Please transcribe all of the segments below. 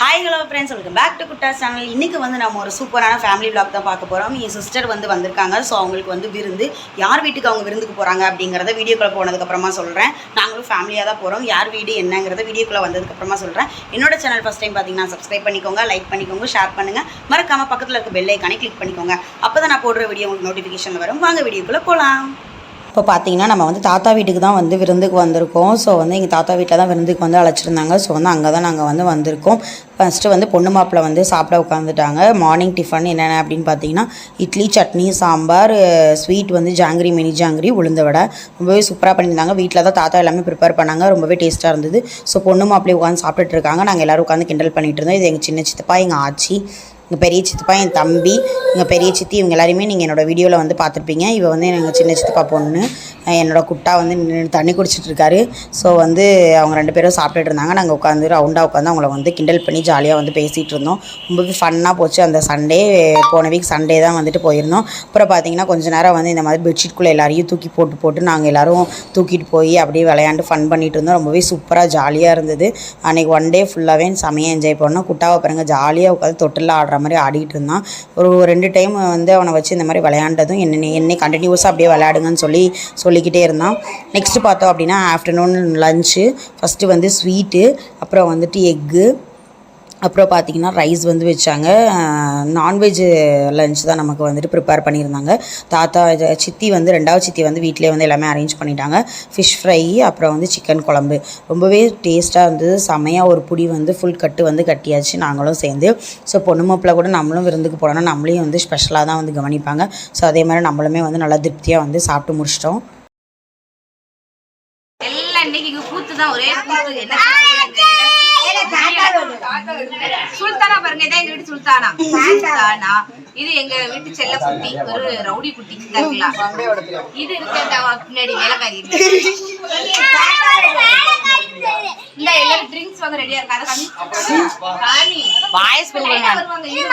Hi hello friends welcome back to Kutta channel இன்றைக்கி வந்து நம்ம ஒரு சூப்பரான ஃபேமிலி vlog தான் பார்க்க போகிறோம் என் சிஸ்டர் வந்து வந்திருக்காங்க. ஸோ அவங்களுக்கு வந்து விருந்து யார் வீட்டுக்கு அவங்க விருந்துக்கு போகிறாங்க அப்படிங்கிறத வீடியோக்குள்ளே போனதுக்கப்புறமா சொல்கிறேன் நாங்களும் ஃபேமிலியாக தான் போகிறோம் யார் வீடு என்னங்கிறத வீடியோக்குள்ளே வந்ததுக்கப்புறமா சொல்கிறேன் என்னோட சேனல் ஃபஸ்ட் டைம் பார்த்தீங்கன்னா சப்ஸ்கிரைப் பண்ணிக்கோங்க லைக் பண்ணிக்கோங்க ஷேர் பண்ணுங்கள் மறக்காமல் பக்கத்தில் இருக்க பெல் ஐக்கானே கிளிக் பண்ணிக்கோங்க. அப்போ தான் நான் போடுற வீடியோ உங்களுக்கு நோட்டிஃபிகேஷன் வரும். வாங்க வீடியோக்குள்ளே போகலாம் இப்போ பார்த்தீங்கன்னா நம்ம வந்து தாத்தா வீட்டுக்கு தான் வந்து விருந்துக்கு வந்திருக்கோம். ஸோ வந்து எங்கள் தாத்தா வீட்டில் தான் விருந்துக்கு வந்து அழைச்சிருந்தாங்க. ஸோ வந்து அங்கே தான் நாங்கள் வந்து வந்திருக்கோம். ஃபஸ்ட்டு வந்து பொண்ணு மாப்பிள்ளை வந்து சாப்பிட உட்காந்துட்டாங்க மார்னிங் டிஃபன் என்னென்ன அப்படின்னு பார்த்தீங்கன்னா இட்லி சட்னி சாம்பார் ஸ்வீட் வந்து ஜாங்கிரி மினி ஜாங்கிரி உளுந்த வடை. ரொம்பவே சூப்பராக பண்ணியிருந்தாங்க. வீட்டில் தான் தாத்தா எல்லாமே ப்ரிப்பேர் பண்ணாங்க. ரொம்பவே டேஸ்ட்டாக இருந்தது. ஸோ பொண்ணு மாப்பிள்ளை உட்காந்து சாப்பிட்டுட்டு இருக்காங்க. நாங்கள் எல்லோரும் உட்காந்து கிண்டல் பண்ணிகிட்டு இருந்தோம். இது எங்கள் சின்ன சித்தப்பா எங்கள் ஆச்சி. எங்கள் பெரிய சித்தப்பா என் தம்பி எங்கள் பெரிய சித்தி இவங்க எல்லாருமே நீங்கள் என்னோடய வீடியோவில் வந்து பார்த்துருப்பீங்க. இவள் வந்து எங்கள் சின்ன சித்தப்பா பொண்ணு. என்னோடய குட்டா வந்து நின்று தண்ணி குடிச்சிட்டு இருக்காரு. ஸோ வந்து அவங்க ரெண்டு பேரும் சாப்பிட்டுட்டு இருந்தாங்க. நாங்கள் உட்காந்து ரவுண்டாக உட்காந்து அவங்கள வந்து கிண்டல் பண்ணி ஜாலியாக வந்து பேசிகிட்டு இருந்தோம். ரொம்பவே ஃபன்னாக போச்சு. அந்த சண்டே போன வீக் சண்டே தான் வந்துட்டு போயிருந்தோம். அப்புறம் பார்த்தீங்கன்னா கொஞ்ச நேரம் வந்து இந்த மாதிரி பெட்ஷீட்குள்ளே எல்லாரையும் தூக்கி போட்டு போட்டு நாங்கள் எல்லோரும் தூக்கிட்டு போய் அப்படியே விளையாண்டு ஃபன் பண்ணிட்டு இருந்தோம். ரொம்பவே சூப்பராக ஜாலியாக இருந்தது. அன்றைக்கி ஒன் டே ஃபுல்லாகவே செமையாக என்ஜாய் பண்ணோம். குட்டாவை பாருங்கள் ஜாலியாக உட்காந்து தொட்டில் ஆடுற மாதிரி ஆடிட்டு இருந்தான். ஒரு ரெண்டு டைம் வந்து அவனை வச்சு இந்த மாதிரி விளையாண்டதும் என்ன என்னை கண்டினியூஸாக அப்படியே விளையாடுங்கன்னு சொல்லி சொல்லிக்கிட்டே இருந்தான். நெக்ஸ்ட்டு பார்த்தோம் அப்படின்னா ஆஃப்டர்நூன் லஞ்சு ஃபஸ்ட்டு வந்து ஸ்வீட்டு அப்புறம் வந்துட்டு எக்கு அப்புறம் பார்த்திங்கன்னா ரைஸ் வந்து வச்சாங்க. நான்வெஜ் லஞ்ச் தான் நமக்கு வந்துட்டு ப்ரிப்பேர் பண்ணியிருந்தாங்க. தாத்தா சித்தி வந்து ரெண்டாவது சித்தி வந்து வீட்டிலே வந்து எல்லாமே அரேஞ்ச் பண்ணிட்டாங்க. ஃபிஷ் ஃப்ரை அப்புறம் வந்து சிக்கன் குழம்பு. ரொம்பவே டேஸ்ட்டாக இருந்தது. செமையாக ஒரு புடி வந்து ஃபுல் கட்டு வந்து கட்டியாச்சு. நாங்களும் சேர்ந்து. ஸோ பொண்ணு மாப்பிள்ளை கூட நம்மளும் விருந்துக்கு போனோம்னா நம்மளையும் வந்து ஸ்பெஷலாக தான் வந்து கவனிப்பாங்க. ஸோ அதே மாதிரி நம்மளுமே வந்து நல்லா திருப்தியாக வந்து சாப்பிட்டு முடிச்சிட்டோம். எல்லாம் இன்னைக்கு கூத்து தான் ஒரே கூத்து. என்ன சுல்தானா பாருங்க இதான் எங்க வீட்டு சுல்தானா. சுல்தானா. இது எங்க வீட்டு செல்ல குட்டி ஒரு ரவுடி குட்டி இருக்குல்ல. இது இருக்கு பின்னாடி வேலைக்காரி. இல்ல எல்லாரும் ட்ரிங்க்ஸ் வாங்க ரெடியா இருக்கா? அதை காமி வருவாங்க? இரு.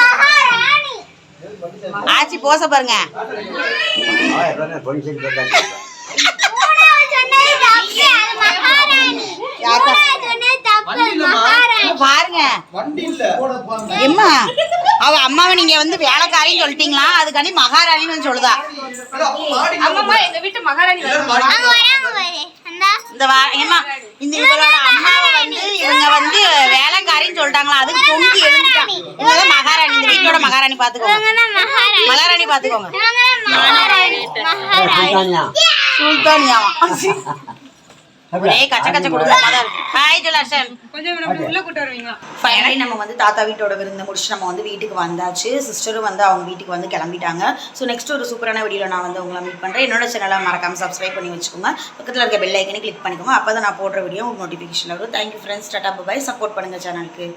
ஆச்சி போச பாருங்க. எம்மா அவ அம்மாவை நீங்க வந்து வேலைக்காரின்னு சொல்லிட்டீங்களா? அதுக்காண்டி மகாராணின்னு சொல்லுதா. அம்மாம்மா எங்க வீட்டு மகாராணி இந்த. வா ஏம்மா இந்த இவங்களோட அம்மாவை வந்து இவங்க வந்து வேலைக்காரின்னு சொல்லிட்டாங்களா? அதுக்கு பொங்கி எழுந்துட்டான் இவங்க மகாராணி. இந்த வீட்டோட மகாராணி. பாத்துக்கோங்க. மகாராணி. பாத்துக்கோங்க. சுல்தானியாவா? ஒரே கச்ச கச்ச குடும்பமா தான் இருக்கு. ஹாய் ஜுலாஷன் ஃபைனலி நம்ம வந்து தாத்தா வீட்டோட விருந்து முடிச்சு நம்ம வந்து வீட்டுக்கு வந்தாச்சு. சிஸ்டரும் வந்து அவங்க வீட்டுக்கு வந்து கிளம்பிட்டாங்க. ஸோ நெக்ஸ்ட் ஒரு சூப்பரான வீடியோவில் நான் வந்து உங்களை மீட் பண்ணுறேன் என்னோட சேனலை மறக்காம சப்ஸ்கிரைப் பண்ணி வச்சுக்கோங்க. பக்கத்தில் இருக்க பெல் ஐக்கனே கிளிக் பண்ணிக்கோங்க. அப்போ தான் நான் போடுற வீடியோ உங்களுக்கு நோட்டிஃபிகேஷன் வரும் thank you friends tata bye support பண்ணுங்கள் சேனலுக்கு